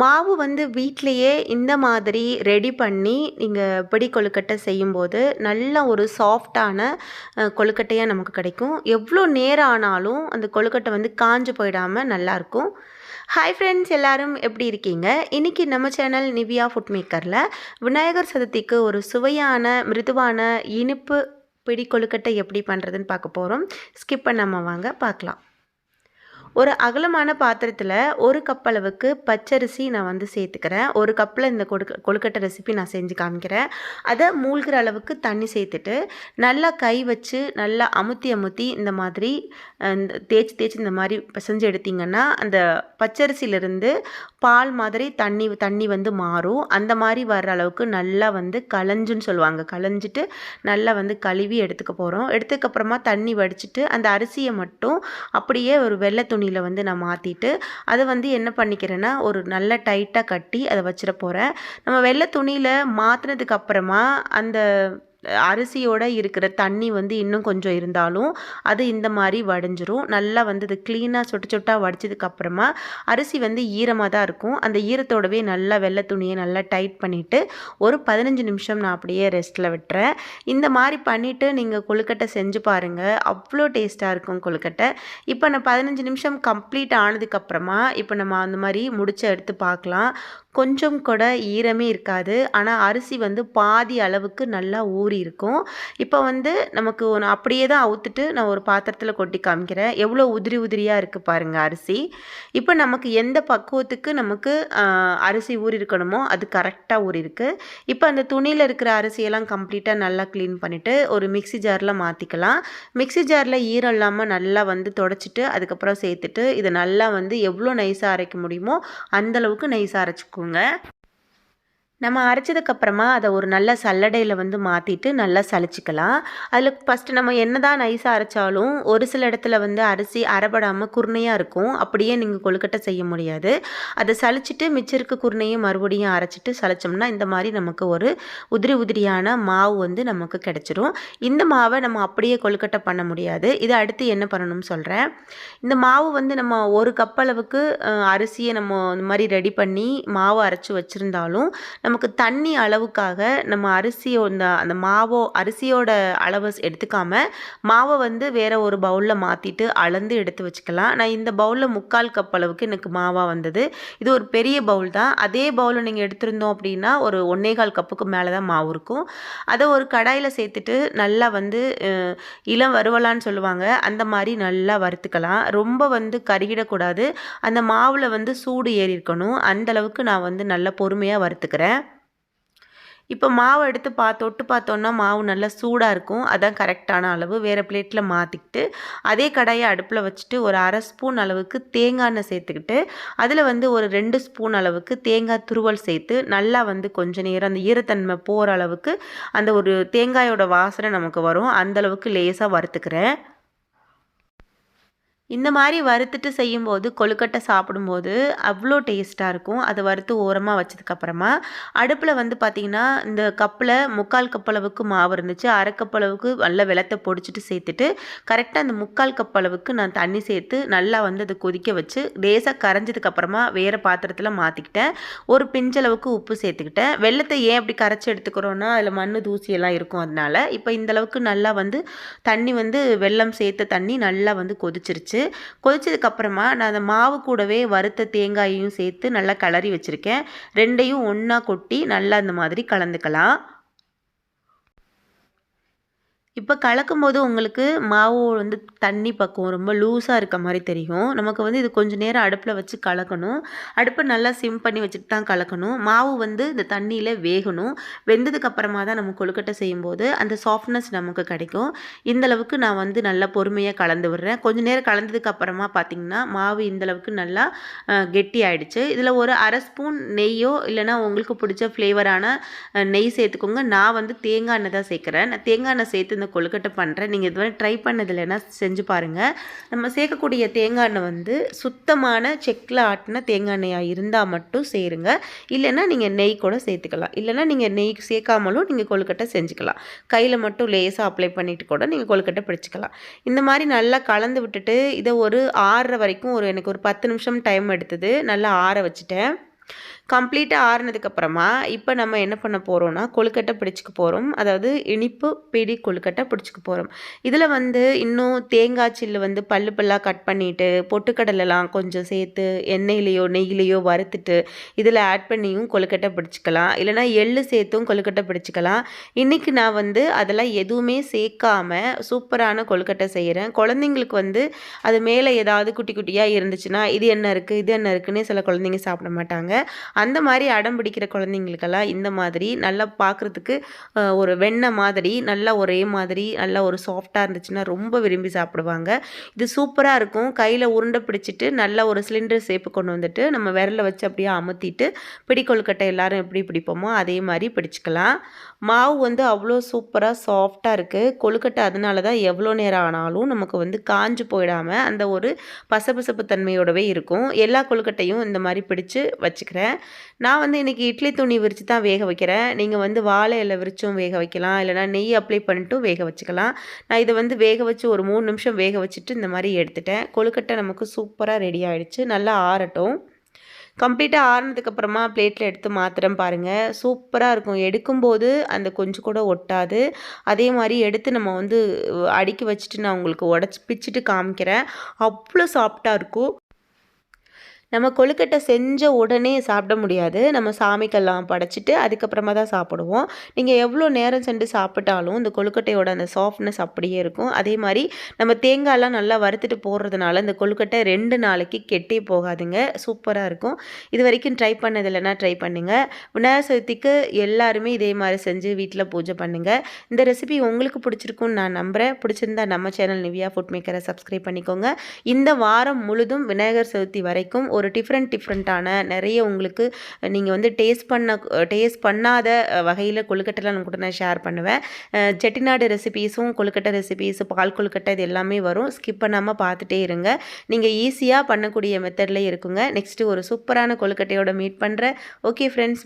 மாவு வந்து வீட்டிலையே இந்த மாதிரி ரெடி பண்ணி நீங்கள் பிடி கொழுக்கட்டை செய்யும்போது நல்ல ஒரு சாஃப்டான கொழுக்கட்டையாக நமக்கு கிடைக்கும். எவ்வளோ நேரம் ஆனாலும் அந்த கொழுக்கட்டை வந்து காஞ்சு போயிடாமல் நல்லாயிருக்கும் ஹாய் ஃப்ரெண்ட்ஸ் எல்லாரும் எப்படி இருக்கீங்க? இன்றைக்கி நம்ம சேனல் நிவியா ஃபுட் மேக்கரில் விநாயகர் சதுர்த்திக்கு ஒரு சுவையான மிருதுவான இனிப்பு பிடி கொழுக்கட்டை எப்படி பண்ணுறதுன்னு பார்க்க போகிறோம் ஸ்கிப் பண்ணாமல் வாங்க பார்க்கலாம். ஒரு அகலமான பாத்திரத்தில் ஒரு கப் அளவுக்கு பச்சரிசி நான் வந்து சேர்த்துக்கிறேன். ஒரு கப்பில் இந்த கொடுக்க கொழுக்கட்டை ரெசிபி நான் செஞ்சு காமிக்கிறேன். அதை மூழ்கிற அளவுக்கு தண்ணி சேர்த்துட்டு நல்லா கை வச்சு நல்லா அமுத்தி அமுத்தி இந்த மாதிரி இந்த தேய்ச்சி தேய்ச்சி இந்த மாதிரி பிசைஞ்சு எடுத்திங்கன்னா அந்த பச்சரிசியிலேருந்து பால் மாதிரி தண்ணி தண்ணி வந்து மாறும். அந்த மாதிரி வர்ற அளவுக்கு நல்லா வந்து களைஞ்சுன்னு சொல்லுவாங்க. களைஞ்சிட்டு நல்லா வந்து கழுவி எடுத்துக்க போகிறோம் எடுத்ததுக்கப்புறமா தண்ணி வடிச்சிட்டு அந்த அரிசியை மட்டும் அப்படியே ஒரு வெள்ளை துணி துணியில் வந்து நான் மாற்றிட்டு அதை வந்து என்ன பண்ணிக்கிறேன்னா ஒரு நல்ல டைட்டாக கட்டி அதை வச்சிட போகிறேன் நம்ம வெள்ளை துணியில் மாற்றினதுக்கு அப்புறமா அந்த அரிசியோடு இருக்கிற தண்ணி வந்து இன்னும் கொஞ்சம் இருந்தாலும் அது இந்த மாதிரி வடிஞ்சிரும். நல்லா வந்து இது க்ளீனாக சொட்டு சொட்டாக வடிச்சதுக்கப்புறமா அரிசி வந்து ஈரமாக தான் இருக்கும். அந்த ஈரத்தோடவே நல்லா வெள்ளை துணியை நல்லா டைட் பண்ணிவிட்டு ஒரு பதினஞ்சு நிமிஷம் நான் அப்படியே ரெஸ்ட்டில் விட்டுறேன். இந்த மாதிரி பண்ணிவிட்டு நீங்கள் கொழுக்கட்டை செஞ்சு பாருங்கள் அவ்வளோ டேஸ்ட்டாக இருக்கும் கொழுக்கட்டை. இப்போ நான் பதினஞ்சு நிமிஷம் கம்ப்ளீட் ஆனதுக்கப்புறமா இப்போ நம்ம அந்த மாதிரி முடிச்ச எடுத்து பார்க்கலாம். கொஞ்சம் கூட ஈரமே இருக்காது. ஆனால் அரிசி வந்து பாதி அளவுக்கு நல்லா ஊறி இருக்கும். இப்போ வந்து நமக்கு ஒன்று அப்படியே தான் அவுத்துட்டு நான் ஒரு பாத்திரத்தில் கொட்டி காமிக்கிறேன். எவ்வளோ உதிரி உதிரியாக இருக்குது பாருங்கள் அரிசி. இப்போ நமக்கு எந்த பக்குவத்துக்கு நமக்கு அரிசி ஊறி இருக்கணுமோ அது கரெக்டாக ஊறி இருக்குது இப்போ அந்த துணியில் இருக்கிற அரிசியெல்லாம் கம்ப்ளீட்டாக நல்லா க்ளீன் பண்ணிவிட்டு ஒரு மிக்சி ஜாரில் மாற்றிக்கலாம் மிக்சி ஜாரில் ஈரம் இல்லாமல் நல்லா வந்து தொடச்சிட்டு அதுக்கப்புறம் சேர்த்துட்டு இதை நல்லா வந்து எவ்வளோ நைஸாக அரைக்க முடியுமோ அந்தளவுக்கு நைஸாக அரைச்சிக்கோ வச்சுக்கோங்க. நம்ம அரைச்சதுக்கப்புறமா அதை ஒரு நல்ல சல்லடையில் வந்து மாற்றிட்டு நல்லா சளிச்சிக்கலாம். அதில் ஃபஸ்ட்டு நம்ம என்ன தான் நைஸாக அரைச்சாலும் ஒரு சில இடத்துல வந்து அரிசி அரைபடாமல் குருணையாக இருக்கும். அப்படியே நீங்கள் கொழுக்கட்டை செய்ய முடியாது. அதை சளிச்சிட்டு மிச்சம் இருக்க குருணையும் மறுபடியும் அரைச்சிட்டு சளிச்சோம்னா இந்த மாதிரி நமக்கு ஒரு உதிரி உதிரியான மாவு வந்து நமக்கு கிடச்சிரும். இந்த மாவை நம்ம அப்படியே கொழுக்கட்டை பண்ண முடியாது. இதை அடுத்து என்ன பண்ணணும்னு சொல்கிறேன் இந்த மாவு வந்து நம்ம ஒரு கப் அளவுக்கு அரிசியை நம்ம இந்த மாதிரி ரெடி பண்ணி மாவு அரைச்சி வச்சுருந்தாலும் நமக்கு தண்ணி அளவுக்காக நம்ம அரிசியோ இந்த அந்த மாவோ அரிசியோட அளவை எடுத்துக்காம மாவை வந்து வேறு ஒரு பவுலில் மாற்றிட்டு அளந்து எடுத்து வச்சுக்கலாம். நான் இந்த பவுலில் முக்கால் கப் அளவுக்கு எனக்கு மாவாக வந்தது. இது ஒரு பெரிய பவுல் தான். அதே பவுலில் நீங்கள் எடுத்திருந்தோம் அப்படின்னா ஒரு ஒன்னேகால் கப்புக்கு மேலே தான் மாவு இருக்கும். அதை ஒரு கடாயில் சேர்த்துட்டு நல்லா வந்து இளம் வருவலான்னு சொல்லுவாங்க. அந்த மாதிரி நல்லா வறுத்துக்கலாம். ரொம்ப வந்து கருகிடக்கூடாது. அந்த மாவில் வந்து சூடு ஏறி இருக்கணும் அந்தளவுக்கு நான் வந்து நல்லா பொறுமையாக வறுத்துக்கிறேன். இப்போ மாவு எடுத்து பா தொட்டு பார்த்தோன்னா மாவு நல்லா சூடாக இருக்கும். அதான் கரெக்டான அளவு. வேறு பிளேட்டில் மாற்றிக்கிட்டு அதே கடாயை அடுப்பில் வச்சுட்டு ஒரு அரை ஸ்பூன் அளவுக்கு தேங்காய் எண்ணெய் சேர்த்துக்கிட்டு அதில் வந்து ஒரு ரெண்டு ஸ்பூன் அளவுக்கு தேங்காய் துருவல் சேர்த்து நல்லா வந்து கொஞ்சம் நேரம் அந்த ஈரத்தன்மை போகிற அளவுக்கு அந்த ஒரு தேங்காயோட வாசனை நமக்கு வரும். அந்தளவுக்கு லேசாக வறுத்துக்கிறேன். இந்த மாதிரி வறுத்துட்டு செய்யும்போது கொழுக்கட்டை சாப்பிடும்போது அவ்வளோ டேஸ்ட்டாக இருக்கும். அதை வறுத்து ஓரமாக வச்சதுக்கப்புறமா அடுப்பில் வந்து பார்த்திங்கன்னா இந்த கப்பில் முக்கால் கப்பளவுக்கு மாவு இருந்துச்சு. அரை கப்பளவுக்கு நல்ல வெள்ளத்தை பொடிச்சிட்டு சேர்த்துட்டு கரெக்டாக அந்த முக்கால் கப்பளவுக்கு நான் தண்ணி சேர்த்து நல்லா வந்து அதை கொதிக்க வச்சு லேசாக கரைஞ்சதுக்கப்புறமா வேறு பாத்திரத்தில் மாற்றிக்கிட்டேன் ஒரு பிஞ்சளவுக்கு உப்பு சேர்த்துக்கிட்டேன். வெள்ளத்தை ஏன் அப்படி கரைச்சி எடுத்துக்கிறோன்னா அதில் மண் தூசியெல்லாம் இருக்கும் அதனால் இப்போ இந்தளவுக்கு நல்லா வந்து தண்ணி வந்து வெள்ளம் சேர்த்த தண்ணி நல்லா வந்து கொதிச்சிருச்சு. கொதிச்சு கொதிச்சதுக்கப்புறமா நான் அந்த மாவு கூடவே வறுத்த தேங்காயையும் சேர்த்து நல்லா கிளறி வச்சுருக்கேன். ரெண்டையும் ஒன்றா கொட்டி நல்லா இந்த மாதிரி கலந்துக்கலாம். இப்போ கலக்கும் போது உங்களுக்கு மாவு வந்து தண்ணி பக்குவம் ரொம்ப லூஸாக இருக்க மாதிரி தெரியும். நமக்கு வந்து இது கொஞ்சம் நேரம் அடுப்பில் வச்சு கலக்கணும். அடுப்பை நல்லா சிம் பண்ணி வச்சுட்டு தான் கலக்கணும். மாவு வந்து இந்த தண்ணியில் வேகணும். வெந்ததுக்கப்புறமா தான் நம்ம கொழுக்கட்டை செய்யும்போது அந்த சாஃப்ட்னஸ் நமக்கு கிடைக்கும். இந்தளவுக்கு நான் வந்து நல்லா பொறுமையாக கலந்து விடுறேன். கொஞ்சம் நேரம் கலந்ததுக்கப்புறமா பார்த்திங்கன்னா மாவு இந்தளவுக்கு நல்லா கெட்டி ஆகிடுச்சு இதில் ஒரு அரை ஸ்பூன் நெய்யோ இல்லைனா உங்களுக்கு பிடிச்ச ஃப்ளேவரான நெய் சேர்த்துக்கோங்க. நான் வந்து தேங்காய் எண்ணெய் தான் சேர்க்குறேன். நான் தேங்காய் எண்ணெய் சேர்த்து இந்த கொழுக்கட்டை பண்ணுறேன் நீங்கள் இது மாதிரி ட்ரை பண்ணதில்லைன்னா செஞ்சு பாருங்கள் நம்ம சேர்க்கக்கூடிய தேங்காய் எண்ணெய் வந்து சுத்தமான செக்கில் ஆட்டின தேங்காய் எண்ணெயாக இருந்தால் மட்டும் சேருங்க. இல்லைன்னா நீங்கள் நெய் கூட சேர்த்துக்கலாம். இல்லைன்னா நீங்கள் நெய் சேர்க்காமலும் நீங்கள் கொழுக்கட்டை செஞ்சுக்கலாம். கையில் மட்டும் லேசாக அப்ளை பண்ணிவிட்டு கூட நீங்கள் கொழுக்கட்டை பிடிச்சிக்கலாம். இந்த மாதிரி நல்லா கலந்து விட்டுட்டு இதை ஒரு ஆறரை வரைக்கும் ஒரு எனக்கு ஒரு பத்து நிமிஷம் டைம் எடுத்தது. நல்லா ஆற வச்சுட்டேன். கம்ப்ளீட்டாக ஆறுனதுக்கப்புறமா இப்போ நம்ம என்ன பண்ண போகிறோம்னா கொழுக்கட்டை பிடிச்சிக்க போகிறோம் அதாவது இனிப்பு பிடி கொழுக்கட்டை பிடிச்சிக்க போகிறோம் இதில் வந்து இன்னும் தேங்காய் சில்லு வந்து பல்லு பல்லாக கட் பண்ணிவிட்டு பொட்டுக்கடலைலாம் கொஞ்சம் சேர்த்து எண்ணெயிலையோ நெய்யிலையோ வறுத்துட்டு இதில் ஆட் பண்ணியும் கொழுக்கட்டை பிடிச்சிக்கலாம். இல்லைனா எள்ளு சேர்த்தும் கொழுக்கட்டை பிடிச்சிக்கலாம். இன்றைக்கி நான் வந்து அதெல்லாம் எதுவுமே சேர்க்காம சூப்பரான கொழுக்கட்டை செய்கிறேன் குழந்தைங்களுக்கு வந்து அது மேலே ஏதாவது குட்டி குட்டியாக இருந்துச்சுன்னா இது என்ன இருக்குது இது என்ன இருக்குன்னு சில குழந்தைங்க சாப்பிட மாட்டாங்க. அந்த மாதிரி அடம் பிடிக்கிற குழந்தைங்களுக்கெல்லாம் இந்த மாதிரி நல்லா பார்க்குறதுக்கு ஒரு வெண்ணெய் மாதிரி நல்லா ஒரே மாதிரி நல்லா ஒரு சாஃப்டாக இருந்துச்சுன்னா ரொம்ப விரும்பி சாப்பிடுவாங்க. இது சூப்பராக இருக்கும். கையில் உருண்டை பிடிச்சிட்டு நல்லா ஒரு சிலிண்டர் சேப்பு கொண்டு வந்துட்டு நம்ம விரலை வச்சு அப்படியே அமுத்திட்டு பிடிக்கொழுக்கட்டை எல்லாரும் எப்படி பிடிப்போமோ அதே மாதிரி பிடிச்சிக்கலாம். மாவு வந்து அவ்வளோ சூப்பராக சாஃப்டாக இருக்குது கொழுக்கட்டை அதனால தான் எவ்வளோ நேரம் ஆனாலும் நமக்கு வந்து காஞ்சு போயிடாமல் அந்த ஒரு பசபசப்பு தன்மையோடவே இருக்கும். எல்லா கொழுக்கட்டையும் இந்த மாதிரி பிடிச்சு வச்சுக்கிறேன். நான் வந்து இன்றைக்கி இட்லி துணி விரித்து தான் வேக வைக்கிறேன். நீங்கள் வந்து வாழை இலை விரிச்சும் வேக வைக்கலாம். இல்லைனா நெய் அப்ளை பண்ணிட்டும் வேக வச்சுக்கலாம். நான் இதை வந்து வேக வச்சு ஒரு மூணு நிமிஷம் வேக வச்சுட்டு இந்த மாதிரி எடுத்துட்டேன். கொழுக்கட்டை நமக்கு சூப்பராக ரெடி ஆகிடுச்சு நல்லா ஆறட்டும். கம்ப்ளீட்டாக ஆறுனதுக்கப்புறமா பிளேட்டில் எடுத்து மாத்திரம் பாருங்கள் சூப்பராக இருக்கும். எடுக்கும்போது அந்த கொஞ்சம் கூட ஒட்டாது. அதே மாதிரி எடுத்து நம்ம வந்து அடுக்கி வச்சுட்டு நான் உங்களுக்கு உடச்சி பிச்சுட்டு காமிக்கிறேன். அவ்வளோ சாஃப்டாக இருக்கும். நம்ம கொழுக்கட்டை செஞ்ச உடனே சாப்பிட முடியாது. நம்ம சாமிக்கெல்லாம் படைச்சிட்டு அதுக்கப்புறமா தான் சாப்பிடுவோம். நீங்கள் எவ்வளோ நேரம் சென்று சாப்பிட்டாலும் இந்த கொழுக்கட்டையோட அந்த சாஃப்ட்னஸ் அப்படியே இருக்கும். அதே மாதிரி நம்ம தேங்காயெல்லாம் நல்லா வறுத்துட்டு போடுறதுனால இந்த கொழுக்கட்டை ரெண்டு நாளைக்கு கெட்டே போகாதுங்க. சூப்பராக இருக்கும். இது வரைக்கும் ட்ரை பண்ணது இல்லைன்னா ட்ரை பண்ணுங்கள் விநாயகர் சதுர்த்திக்கு எல்லாருமே இதே மாதிரி செஞ்சு வீட்டில் பூஜை பண்ணுங்கள் இந்த ரெசிபி உங்களுக்கு பிடிச்சிருக்குன்னு நான் நம்புகிறேன் பிடிச்சிருந்தா நம்ம சேனல் நிவியா ஃபுட் மேக்கரை சப்ஸ்கிரைப் பண்ணிக்கோங்க. இந்த வாரம் முழுதும் விநாயகர் சதுர்த்தி வரைக்கும் ஒரு ஒரு டிஃப்ரெண்ட் டிஃப்ரெண்ட்டான நிறைய உங்களுக்கு நீங்கள் வந்து டேஸ்ட் பண்ண டேஸ்ட் பண்ணாத வகையில் கொழுக்கட்டைலாம் நான் கூட நான் ஷேர் பண்ணுவேன். செட்டிநாடு ரெசிபீஸும் கொழுக்கட்டை ரெசிபீஸ் பால் கொழுக்கட்டை இது எல்லாமே வரும். ஸ்கிப் பண்ணாமல் பார்த்துட்டே இருங்க. நீங்கள் ஈஸியாக பண்ணக்கூடிய மெத்தட்லேயே இருக்குங்க. நெக்ஸ்ட்டு ஒரு சூப்பரான கொழுக்கட்டையோட மீட் பண்ணுறேன் ஓகே ஃப்ரெண்ட்ஸ்